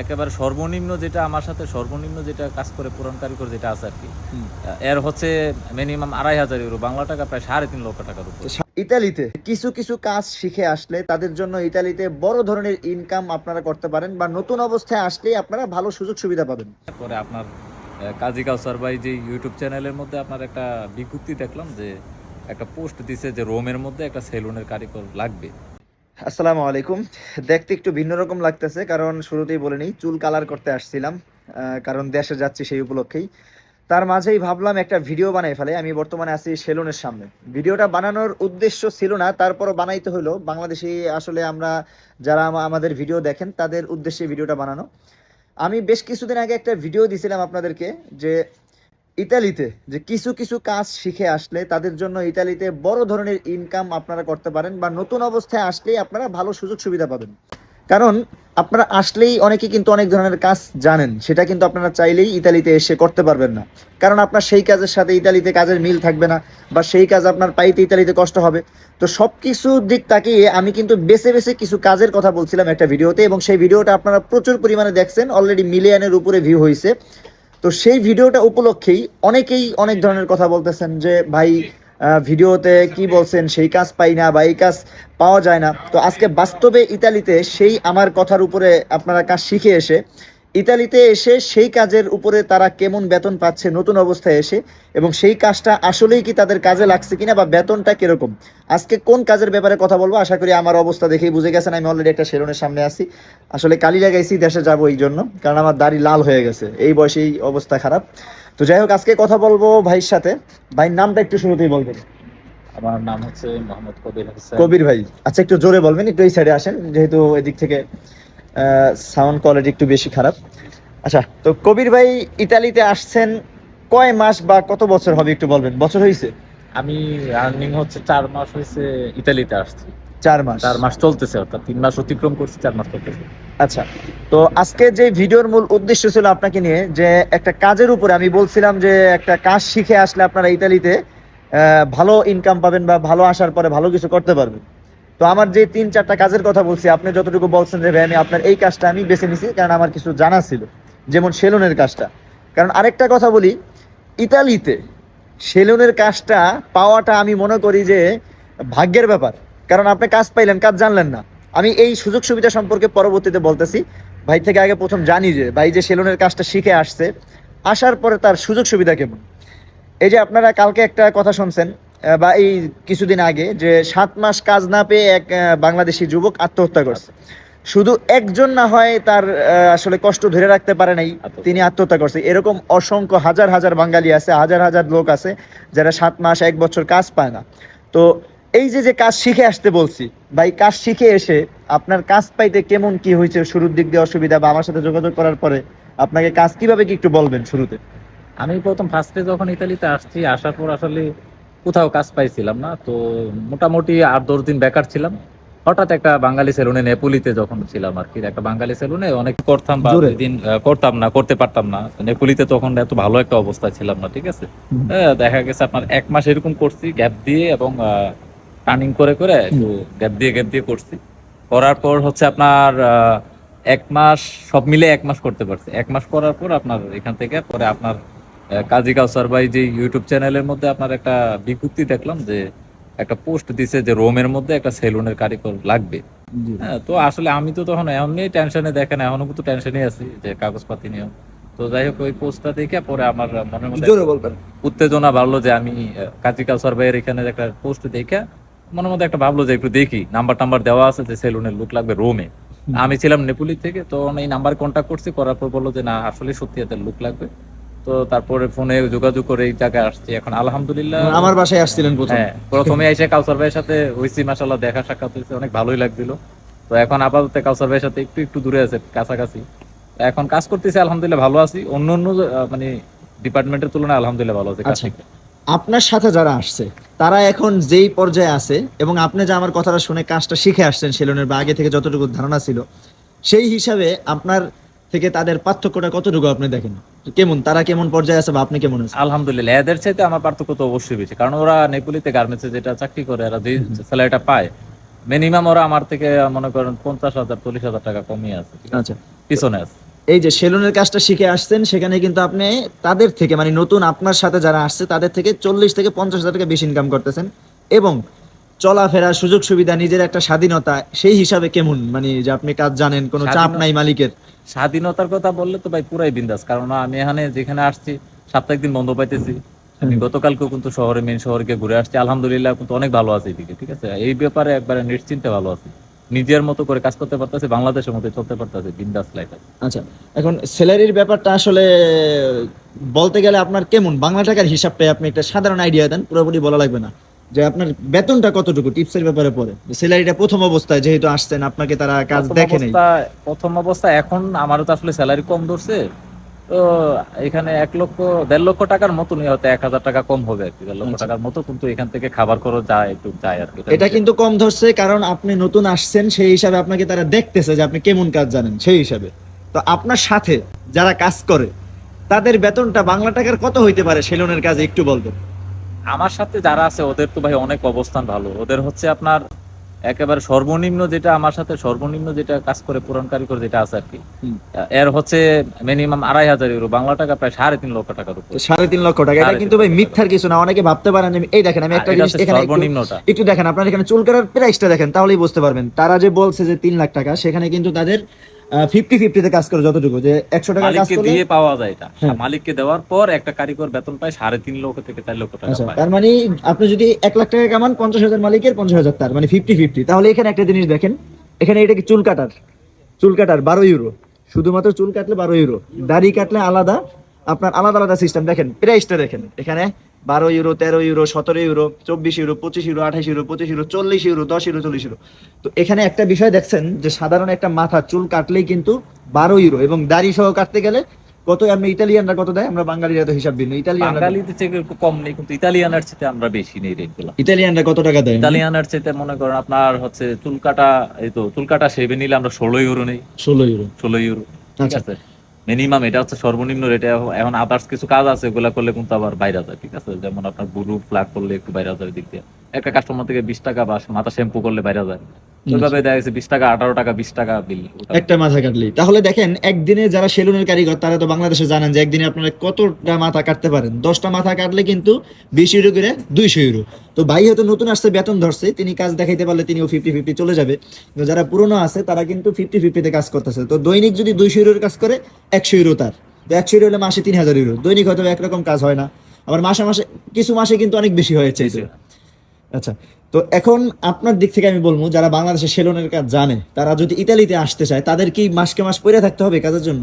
একেবারে সর্বনিম্ন যেটা আমার সাথে সর্বনিম্ন যেটা কাজ করে পুরান কারিগর যেটা আছে আর কি। এর হচ্ছে মিনিমাম আড়াই হাজার ইউরো বাংলা টাকা প্রায় সাড়ে তিন লক্ষ টাকার উপর। ইতালিতে কিছু কিছু কাজ শিখে আসলে তাদের জন্য ইতালিতে বড় ধরনের ইনকাম আপনারা করতে পারেন বা নতুন অবস্থায় আসলেই আপনারা ভালো সুযোগ সুবিধা পাবেন। পরে আপনার কাজী কাউসার ভাই যে ইউটিউব চ্যানেলের মধ্যে আপনার একটা বিজ্ঞপ্তি দেখলাম যে একটা পোস্ট দিছে যে রোমের মধ্যে একটা সেলুনের কারিগর লাগবে। আসসালামু আলাইকুম। দেখতে একটু ভিন্ন রকম লাগতেছে, কারণ শুরুতেই বলে নিই, চুল কালার করতে আসছিলাম কারণ দেশে যাচ্ছি সেই উপলক্ষেই। তার মাঝেই ভাবলাম একটা ভিডিও বানাই ফেলে আমি বর্তমানে আছি সেলুনের সামনে। ভিডিওটা বানানোর উদ্দেশ্য ছিল না, তারপরও বানাইতে হলো। বাংলাদেশি আসলে আমরা যারা আমাদের ভিডিও দেখেন, তাদের উদ্দেশ্যে ভিডিওটা বানানো। আমি বেশ কিছুদিন আগে একটা ভিডিও দিছিলাম আপনাদেরকে, যে ইতালিতে, যে কিছু কিছু কাজ শিখে আসলে তাদের জন্য ইতালিতে বড় ধরনের ইনকাম আপনারা করতে পারেন বা নতুন অবস্থায় আসলেই আপনারা ভালো সুযোগ সুবিধা পাবেন। কারণ আপনারা আসলেই অনেকে কিন্তু অনেক ধরনের কাজ জানেন, সেটা কিন্তু আপনারা চাইলেই ইতালিতে এসে করতে পারবেন না। কারণ আপনার সেই কাজের সাথে ইতালিতে কাজের মিল থাকবে না বা সেই কাজ আপনার পাইতে ইতালিতে কষ্ট হবে। তো সব কিছু দিক তাকিয়ে আমি কিন্তু বেছে বেছে কিছু কাজের কথা বলছিলাম একটা ভিডিওতে এবং সেই ভিডিওটা আপনারা প্রচুর পরিমাণে দেখছেন অলরেডি মিলিয়নের উপরে ভিউ হয়েছে তো সেই ভিডিওটা উপলক্ষেই অনেকেই অনেক ধরনের কথা বলতেছেন যে ভাই আহ, ভিডিওতে কি বলছেন? সেই কাজ পাই না বা এই কাজ পাওয়া যায় না। তো আজকে বাস্তবে ইতালিতে সেই আমার কথার উপরে আপনারা কাজ শিখে এসে ইতালিতে এসে সেই কাজের উপরে তারা কেমন বেতন পাচ্ছে নতুন অবস্থায় এসে এবং সেই কাজটা আসলেই কি তাদের কাজে লাগছে কিনা বা বেতনটা কীরকম? আজকে কোন কাজের ব্যাপারে কথা বলব? আশা করি আমার অবস্থা দেখেই বুঝে গেছেন আমি অলরেডি একটা সেলুনের সামনে আছি। আসলে কালি লাগাইছি দেশে যাব এই জন্য কারণ আমার দাড়ি লাল হয়ে গেছে এই বয়সেই অবস্থা খারাপ। তো যাই হোক আজকে কথা বলব ভাইয়ের সাথে। ভাইয়ের নামটা একটু শুরুতেই বলবেন। আমার নাম হচ্ছে মোহাম্মদ কবির হোসেন। কবির ভাই আচ্ছা একটু জোরে বলবেন একটু এই সাইডে আসেন যেহেতু এদিক থেকে সাউন্ড কোয়ালিটি একটু বেশি খারাপ। আচ্ছা তো কবির ভাই ইতালিতে আসছেন কয় মাস বা কত বছর হবে একটু বলবেন? বছর হয়েছে আমি রানিং হচ্ছে চার মাস হয়েছে ইতালিতে আসছি। চার মাস। চার মাস চলতেছে অর্থাৎ তিন মাস অতিক্রম করছি চার মাস চলতেছে। আচ্ছা তো আজকে যে ভিডিওর মূল উদ্দেশ্য ছিল আপনাকে নিয়ে যে একটা কাজের উপরে আমি বলছিলাম যে একটা কাজ শিখে আসলে আপনারা ইতালিতে আহ, ভালো ইনকাম পাবেন বা ভালো আসার পরে ভালো কিছু করতে পারবেন। তো আমার যে তিন, চারটা কাজের কথা বলছি, আপনি যতটুকু বলছেন যে, ভাই, আমি আপনার এই কাজটা আমি বেছে নিছি, কারণ আমার কিছু জানা ছিল। যেমন সেলুনের কাজটা। কারণ আরেকটা কথা বলি, ইতালিতে সেলুনের কাজটা পাওয়াটা আমি মনে করি যে ভাগ্যের ব্যাপার। কারণ আপনি কাজ পাইলেন, কাজ জানলেন না। আমি এই সুযোগ সুবিধা সম্পর্কে পরবর্তীতে বলতেছি, ভাই থেকে আগে প্রথম জানি যে, ভাই যে সেলুনের কাজটা শিখে আসছে, আসার পরে তার সুযোগ সুবিধা কেমন? এই যে আপনারা কালকে একটা কথা শুনছেন বা এই কিছুদিন আগে যে সাত মাস কাজ না পেয়ে এক বাংলাদেশি যুবক আত্মহত্যা করছে। শুধু একজন না হয় তার আসলে কষ্ট ধরে রাখতে পারে নাই তিনি আত্মহত্যা করছে। এরকম অসংখ্য হাজার হাজার বাঙালি আছে হাজার হাজার লোক আছে যারা সাত মাস এক বছর কাজ পায় না। তো এই যে যে কাজ শিখে আসতে বলছি বা এই কাজ শিখে এসে আপনার কাজ পাইতে কেমন কি হয়েছে শুরুর দিক দিয়ে অসুবিধা বা আমার সাথে যোগাযোগ করার পরে আপনাকে কাজ কীভাবে কি একটু বলবেন শুরুতে? আমি প্রথম ফার্স্টে যখন ইতালিতে আসছি আসার পর আসলে কোথাও কাজ পাইছিলাম না তো মোটামুটি আট দশ দিন বেকার ছিলাম। হঠাৎ একটা বাঙালি সেলুনে নেপুলিতে যখন ছিলাম আর কি একটা বাঙালি সেলুনে অনেক করতাম বা দিন করতাম না করতে পারতাম না। নেপুলিতে তখন এত ভালো একটা অবস্থা ছিলাম না ঠিক আছে? দেখা গেছে আপনার এক মাস এরকম করছি গ্যাপ দিয়ে এবং টার্নিং করে করে একটু গ্যাপ দিয়ে গ্যাপ দিয়ে করছি। করার পর হচ্ছে আপনার এক মাস সব মিলে এক মাস করতে পারছি। এক মাস করার পর আপনার এখান থেকে পরে আপনার কাজী কাউসার ভাই যে ইউটিউব চ্যানেলের মধ্যে আপনার একটা বিজ্ঞপ্তি দেখলাম যে একটা পোস্ট দিছে যে রোমের মধ্যে একটা সেলুনের কারিগর লাগবে। হ্যাঁ, তো আসলে আমি তো তখন এমনি টেনশনে দেখেন এখনও কিন্তু টেনশনে আছি যে কাগজপাতি নিয়ে তো যাই হোক ওই পোস্টটা দেখে পরে আমার মনের মধ্যে উত্তেজনা বাড়লো যে আমি কাজী কাউসার ভাইয়ের এখানে একটা পোস্ট দেখে মনের মধ্যে একটা ভাবলো যে একটু দেখি। নাম্বার টাম্বার দেওয়া আছে যে সেলুনের লুক লাগবে রোমে। আমি ছিলাম নেপুলি থেকে তো এই নাম্বার কন্ট্যাক্ট করছি করার পর বলল যে না আসলে সত্যি এদের লুক লাগবে। তো তারপরে ফোনে যোগাযোগ করে এই জায়গায় আসছি। এখন আলহামদুলিল্লাহ আমার বাসায় আসছিলেন প্রথম। হ্যাঁ প্রথমে এসে কাউসার ভাইয়ের সাথে হইছি মাসাল্লাহ দেখা সাক্ষাৎ হয়েছে অনেক ভালোই লাগছিল। তো এখন আপাতত কাউসার ভাইয়ের সাথে একটু একটু দূরে আছে কাছাকাছি। এখন কাজ করতেছি আলহামদুলিল্লাহ ভালো আছি। অন্য অন্য মানে ডিপার্টমেন্টের তুলনায় আলহামদুলিল্লাহ ভালো আছে আচ্ছা। আপনার সাথে যারা আসছে তারা এখন যেই পর্যায়ে আছে এবং আপনি যে আমার কথাটা শুনে কাজটা শিখে আসছেন সেলুনের বা আগে থেকে যতটুকু ধারণা ছিল সেই হিসাবে আপনার থেকে তাদের পার্থক্যটা কতটুকু আপনি দেখেন? কেমন? তারা কেমন পর্যায়ে আছে বা আপনি কেমন আছেন? আলহামদুলিল্লাহ এদের চাইতে আমার পার্থক্য তো অবশ্যই বেশি। কারণ ওরা নেপুলিতে গার্মেন্টসে যেটা চাকরি করে এরা যে স্যালারিটা পায় মিনিমাম ওরা আমার থেকে মনে করেন পঞ্চাশ হাজার চল্লিশ হাজার টাকা কমিয়ে আছে। আচ্ছা। পিছনে আছে। এই যে সেলুনের কাজটা শিখে আসছেন সেখানে কিন্তু আপনি তাদের থেকে মানে নতুন আপনার সাথে যারা আসছে তাদের থেকে চল্লিশ থেকে পঞ্চাশ হাজার টাকা বেশি ইনকাম করতেছেন। এবং চলাফেরা সুযোগ সুবিধা নিজের একটা স্বাধীনতা সেই হিসাবে কেমন? মানে যে আপনি কাজ জানেন কোনো চাপ নাই মালিকের। স্বাধীনতার কথা বললে তো ভাই পুরাই বিন্দাস, কারণ আমি এখানে যেখানে আসছি, সাপ্তাহিক দিন বন্ধ পাইতেছি। আমি গতকালকেও কিন্তু শহরে মেন শহরে গিয়ে ঘুরে আসছি। আলহামদুলিল্লাহ কিন্তু অনেক ভালো আছে এদিকে, ঠিক আছে? এই ব্যাপারে একবারে নিশ্চিন্তে ভালো আছে। নিজের মতো করে কাজ করতে পারতেছে, বাংলাদেশের মধ্যে চলতে পারতেছে, বিন্দাস লাইফ আচ্ছা এখন স্যালারির ব্যাপারটা আসলে বলতে গেলে আপনার কেমন? বাংলা টাকার হিসাবটাই আপনি একটা সাধারণ আইডিয়া দেন, পুরোপুরি বলা লাগবে না। যে আপনার বেতনটা কতটুকু টিপসের ব্যাপারে পড়ে স্যালারিটা প্রথম অবস্থায় যেহেতু আসছেন আপনাকে তারা কাজ দেখে নেই। প্রথম অবস্থা এখন আমারও তো আসলে স্যালারি কম ধরছে। তো এখানে এক লক্ষ দেড় লক্ষ টাকার মতনই হয়তো এক হাজার টাকা কম হবে আর কি দেড় লক্ষ আচ্ছা। টাকার মতো কিন্তু এখান থেকে খাবার খরচ যায় একটু যায় আর কি। এটা কিন্তু কম ধরছে কারণ আপনি নতুন আসছেন সেই হিসাবে আপনাকে তারা দেখতেছে যে আপনি কেমন কাজ জানেন সেই হিসাবে। তো আপনার সাথে যারা কাজ করে তাদের বেতনটা বাংলা টাকার কত হইতে পারে? সেলুনের কাজে একটু বলবেন। আমার সাথে যারা আছে ওদের তো ভাই অনেক অবস্থান ভালো। ওদের হচ্ছে আপনার একেবারে সর্বনিম্ন যেটা আমার সাথে সর্বনিম্ন যেটা কাজ করে পুরান কারিগর যেটা আছে আর কি এর হচ্ছে মিনিমাম আড়াই হাজার ইউরো বাংলা টাকা প্রায় সাড়ে তিন লক্ষ টাকার উপর। সাড়ে তিন লক্ষ টাকা এটা কিন্তু ভাই মিথ্যার কিছু না অনেকে ভাবতে পারেন এই দেখেন আমি একটা জিনিস এখানে সর্বনিম্নটা। একটু দেখেন আপনার এখানে চুল কাটার প্রাইসটা দেখেন তাহলেই বুঝতে পারবেন। তারা যে বলছে যে তিন লাখ টাকা সেখানে কিন্তু তাদের ফিফটি ফিফটিতে কাজ করে যতটুকু যে একশো টাকা কাজ দিয়ে পাওয়া যায় এটা। হ্যাঁ। মালিককে দেওয়ার পর একটা কারিগর বেতন পায় সাড়ে তিন লক্ষ থেকে চার লক্ষ টাকা আচ্ছা তার মানে আপনি যদি এক লাখ টাকা কামান পঞ্চাশ হাজার মালিকের পঞ্চাশ হাজার তার মানে ফিফটি ফিফটি তাহলে এখানে একটা জিনিস দেখেন এখানে এটা কি চুল কাটার? চুল কাটার বারো ইউরো শুধুমাত্র চুল কাটলে বারো ইউরো দাড়ি কাটলে আলাদা আপনার আলাদা আলাদা সিস্টেম দেখেন প্রাইসটা দেখেন। এখানে বারো ইউরো তেরো ইউরো সতেরো ইউরো চব্বিশ ইউরো পঁচিশ ইউরো আঠাশ ইউরো পঁচিশ ইউরো চল্লিশ ইউরো দশ ইউরো চল্লিশ ইউরো তো এখানে একটা বিষয় দেখছেন যে সাধারণ একটা মাথা চুল কাটলেই কিন্তু বারো ইউরো এবং দাড়ি সহ কাটতে গেলে কত আমরা ইটালিয়ানরা কত দেয়? আমরা বাঙালিরা তো হিসাব ভিন্ন ইটালিয়ানরা বাঙালিতে থেকে একটু কম নেই কিন্তু ইতালিয়ানের চেয়ে আমরা বেশি নেই রেটগুলা। ইটালিয়ানরা কত টাকা দেয়? ইতালিয়ানের চেয়ে মনে করেন আপনার হচ্ছে চুল কাটা এই তো চুল কাটা সেবে নিলে আমরা ষোলো ইউরো নেই। ষোলো ইউরো ষোলো ইউরো ঠিক আচ্ছা। আছে? মিনিমাম এটা হচ্ছে সর্বনিম্ন রেটে এখন আদার্স কিছু কাজ আছে, ওগুলো করলে কিন্তু আবার বাইরে যায়, ঠিক আছে? যেমন আপনার গুরু ফ্ল্যাগ করলে একটু বাইরে যাবে দিক দিয়ে। একটা কাস্টমার থেকে বিশ টাকা বা মাথা শ্যাম্পু করলে বাইরে যায়। ওইভাবে দেখা গেছে বিশ টাকা আঠারো টাকা বিশ টাকা বিল। একটা মাথা কাটলেই তাহলে দেখেন একদিনে যারা সেলুনের কারিগর তারা তো বাংলাদেশে জানেন যে একদিনে আপনারা কতটা মাথা কাটতে পারেন। দশটা মাথা কাটলে কিন্তু বিশ ইউরো করে দুইশো ইউরো তো ভাই হয়তো নতুন আসছে বেতন ধরছে তিনি কাজ দেখাইতে পারলে তিনিও ফিফটি ফিফটি চলে যাবে। কিন্তু যারা পুরনো আছে তারা কিন্তু ফিফটি ফিফটিতে কাজ করতেছে। তো দৈনিক যদি দুইশো ইউরোর কাজ করে একশো ইউরো তার। তো একশো ইউরো হলে মাসে তিন হাজার ইউরো দৈনিক হয়তো একরকম কাজ হয় না। আবার মাসে মাসে কিছু মাসে কিন্তু অনেক বেশি হয়েছে আচ্ছা তো এখন আপনার দিক থেকে আমি বলব যারা বাংলাদেশে সেলুনের কাজ জানে তারা যদি ইতালিতে আসতে চায় তাদের কি মাসকে মাস পড়ে থাকতে হবে কাজের জন্য?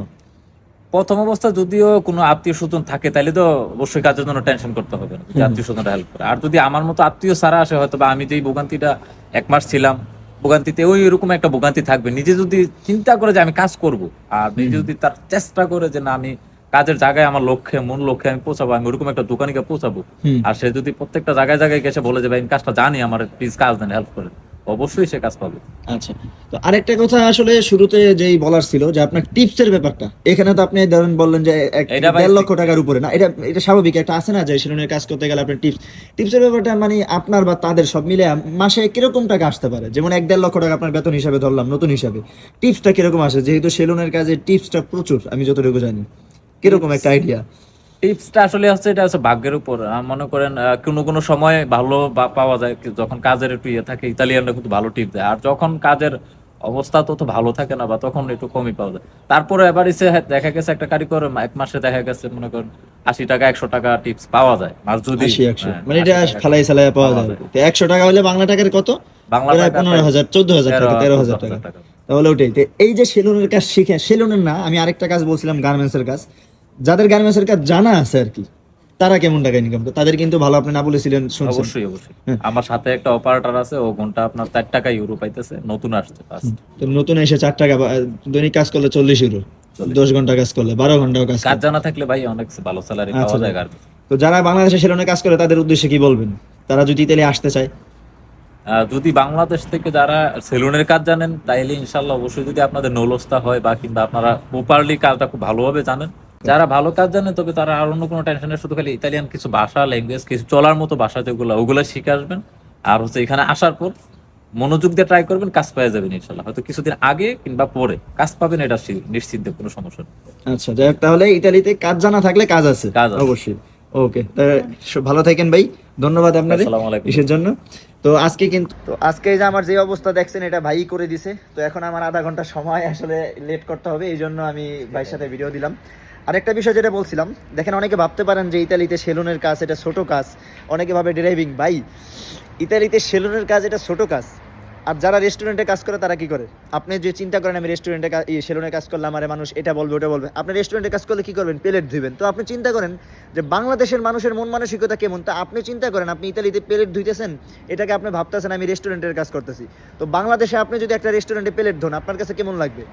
প্রথম অবস্থা যদিও কোনো আত্মীয় স্বজন থাকে তাহলে তো অবশ্যই কাজের জন্য টেনশন করতে হবে না আত্মীয় স্বজনরা হেল্প করে। আর যদি আমার মতো আত্মীয় সারা আসে হয়তো বা আমি যেই ভোগান্তিটা এক মাস ছিলাম ভোগান্তিতে ওই এরকম একটা ভোগান্তি থাকবে। নিজে যদি চিন্তা করে যে আমি কাজ করব আর নিজে যদি তার চেষ্টা করে যে না আমি কাজের জায়গায় আমার লক্ষ্যে মূল লক্ষ্যে আমি পৌঁছাবো আমি ওরকম একটা দোকানে গিয়ে পৌঁছাবো আর সে যদি প্রত্যেকটা জায়গায় জায়গায় গেছে বলে যে ভাই আমি কাজটা জানি আমার প্লিজ কাজ দেন হেল্প করে অবশ্যই সে কাজ পাবে। আচ্ছা। তো আরেকটা কথা আসলে শুরুতে যেই বলার ছিল যে আপনার টিপসের ব্যাপারটা এখানে তো আপনি ধরেন বললেন যে দেড় লক্ষ টাকার উপরে না এটা এটা স্বাভাবিক একটা আছে না যে সেলুনের কাজ করতে গেলে আপনার টিপস টিপসের ব্যাপারটা মানে আপনার বা তাদের সব মিলে মাসে কীরকম টাকা আসতে পারে? যেমন এক দেড় লক্ষ টাকা আপনার বেতন হিসাবে ধরলাম নতুন হিসাবে। টিপসটা কীরকম আসে? যেহেতু সেলুনের কাজে টিপসটা প্রচুর আমি যতটুকু জানি। কীরকম একটা আইডিয়া টিপসটা আসলে হচ্ছে এটা হচ্ছে ভাগ্যের উপর। মনে করেন কোনো কোনো সময় ভালো বা- পাওয়া যায় যখন কাজের একটু ইয়ে থাকে ইতালিয়ানরা কিন্তু ভালো টিপ দেয়। আর যখন কাজের অবস্থা তো তো ভালো থাকে না বা তখন একটু কমই পাওয়া যায়। তারপরে এবার এসে হ্যাঁ, দেখা গেছে একটা কারিগর এক মাসে দেখা গেছে মনে করেন আশি টাকা একশো টাকা টিপস পাওয়া যায়। আর যদি হ্যাঁ, মানে এটা 80 টাকা ফালাই পাওয়া পাওয়া যায়। তো একশো টাকা হলে বাংলা টাকার কত? বাংলা টাকা পনেরো হাজার চোদ্দ হাজার টাকা তেরো হাজার টাকা। তাহলে ওটাই। এই যে সেলুনের কাজ শিখে সেলুনের না আমি আরেকটা কাজ বলছিলাম গার্মেন্টস এর কাজ। যাদের গার্মেন্টস এর কাজ জানা আছে আর কি তারা কেমন টাকা ইনকাম করে তাদের কিন্তু ভালো আপনি না বলেছিলেন শুনছেন। অবশ্যই অবশ্যই। হ্যাঁ। আমার সাথে একটা অপারেটর আছে ও ঘণ্টা আপনার চার টাকা ইউরো পাইতেছে নতুন আসছে তো নতুন এসে চার টাকা দৈনিক কাজ করলে চল্লিশ ইউরো দশ ঘণ্টা কাজ করলে বারো ঘন্টাও কাজ কাজ জানা থাকলে ভাই অনেক ভালো স্যালারি আচ্ছা, পাওয়া যায় গার্মেন্টস তো যারা বাংলাদেশে সেলুনে কাজ করে তাদের উদ্দেশ্যে কি বলবেন? তারা যদি ইতালি আসতে চায়। যদি বাংলাদেশ থেকে যারা সেলুনের কাজ জানেন তাইলে ইনশাল্লাহ অবশ্যই যদি আপনাদের নলস্তা হয় বা কিংবা আপনারা প্রপারলি কাজটা খুব ভালোভাবে জানেন যারা ভালো কাজ জানে তবে তারা আর অন্য কোনো টেনশনের শুধু খালি ইতালিয়ান কিছু ভাষা ল্যাঙ্গুয়েজ কিছু চলার মতো ভাষা যেগুলো ওগুলো শিখে আসবেন। আর হচ্ছে এখানে আসার পর মনোযোগ দিয়ে ট্রাই করবেন কাজ পেয়ে যাবেন ইনশাল্লাহ। হয়তো কিছুদিন আগে কিংবা পরে কাজ পাবেন এটা নিশ্চিন্তে কোনো সমস্যা নেই। আচ্ছা যাই হোক তাহলে ইতালিতে কাজ জানা থাকলে কাজ আছে। কাজ অবশ্যই। ওকে ভালো থাকেন ভাই। ধন্যবাদ আপনাদের কিসের জন্য। তো আজকে কিন্তু তো আজকে যে আমার যে অবস্থা দেখছেন এটা ভাই করে দিছে। তো এখন আমার আধা ঘণ্টা সময় আসলে লেট করতে হবে এই জন্য আমি ভাইয়ের সাথে ভিডিও দিলাম। আরেকটা বিষয় যেটা বলছিলাম, দেখেন অনেকে ভাবতে পারেন যে ইতালিতে সেলুনের কাজ এটা ছোট কাজ। অনেকে ভাবে ড্রাইভিং ভাই, ইতালিতে সেলুনের কাজ এটা ছোট কাজ। আর যারা রেস্টুরেন্টে কাজ করে, তারা কি করে? আপনি যে চিন্তা করেন, আমি রেস্টুরেন্টে সেলুনে কাজ করলাম, আরে মানুষ এটা বলবে, ওটা বলবে। আপনি রেস্টুরেন্টে কাজ করলে কি করবেন? প্লেট ধুবেন তো আপনি চিন্তা করেন যে বাংলাদেশের মানুষের মন মানসিকতা কেমন? তা আপনি চিন্তা করেন, আপনি ইতালিতে প্লেট ধুইতেছেন, এটাকে আপনি ভাবতেছেন, আমি রেস্টুরেন্টের কাজ করতেছি। তো বাংলাদেশে আপনি যদি একটা রেস্টুরেন্টে প্লেট ধোন, আপনার কাছে কেমন লাগবে?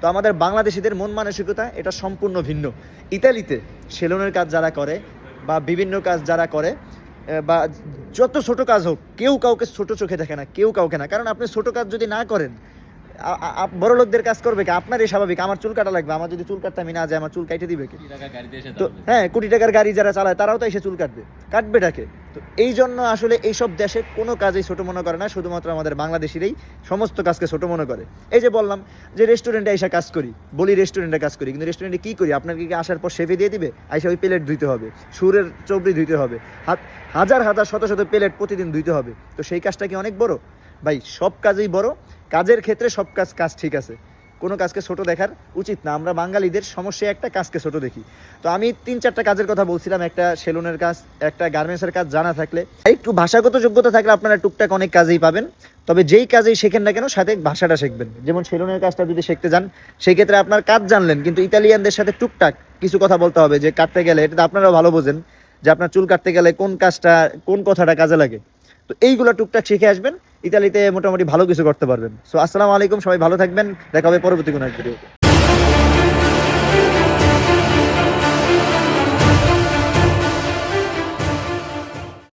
তো আমাদের বাংলাদেশিদের মন মানসিকতা এটা সম্পূর্ণ ভিন্ন। ইতালিতে সেলুনের কাজ যারা করে বা বিভিন্ন কাজ যারা করে বা যত ছোট কাজ হোক, কেউ কাউকে ছোট চোখে দেখে না, কেউ কাউকে না। কারণ আপনি ছোট কাজ যদি না করেন বড় লোকদের কাজ করবে কি? আপনারই স্বাভাবিক। আমার চুল কাটা লাগবে। আমার যদি চুল কাটতে আমি না যাই আমার চুল কাটে দিবে কি? তো হ্যাঁ কোটি টাকার গাড়ি যারা চালায় তারাও তো এসে চুল কাটবে। কাটবে ডাকে তো এই জন্য আসলে এইসব দেশে কোনো কাজেই ছোট মনে করে না শুধুমাত্র আমাদের বাংলাদেশিরাই সমস্ত কাজকে ছোট মনে করে। এই যে বললাম যে রেস্টুরেন্টে এসে কাজ করি বলি রেস্টুরেন্টে কাজ করি কিন্তু রেস্টুরেন্টে কি করি? আপনাকে কি আসার পর সেফে দিয়ে দিবে? আইসা ওই প্লেট ধুইতে হবে। সুরের চবড়ি ধুইতে হবে। হাজার হাজার শত শত প্লেট প্রতিদিন ধুইতে হবে। তো সেই কাজটা কি অনেক বড়? ভাই, সব কাজেই বড়। কাজের ক্ষেত্রে সব কাজ কাজ ঠিক আছে। কোনো কাজকে ছোট দেখার উচিত না। আমরা বাঙালিদের সমস্যা একটা কাজকে ছোট দেখি। তো আমি তিন চারটা কাজের কথা বলছিলাম। একটা সেলুনের কাজ, একটা গার্মেন্টসের কাজ জানা থাকলে। একটু ভাষাগত যোগ্যতা থাকলে আপনারা টুকটাক অনেক কাজেই পাবেন। তবে যেই কাজেই শেখেন না কেন, সাথে ভাষাটা শিখবেন। যেমন সেলুনের কাজটা যদি শিখতে যান সেই ক্ষেত্রে আপনার কাজ জানলেন, কিন্তু ইতালিয়ানদের সাথে টুকটাক কিছু কথা বলতে হবে যে কাটতে গেলে, এটা আপনারাও ভালো বোঝেন, যে আপনার চুল কাটতে গেলে কোন কাজটা, কোন কথাটা কাজে লাগে। তো এইগুলো টুকটাক শিখে আসবেন। ইতালিতে মোটামুটি ভালো কিছু করতে পারবেন। সো আসসালামু আলাইকুম, সবাই ভালো থাকবেন। দেখা হবে পরবর্তী কোনো এক ভিডিও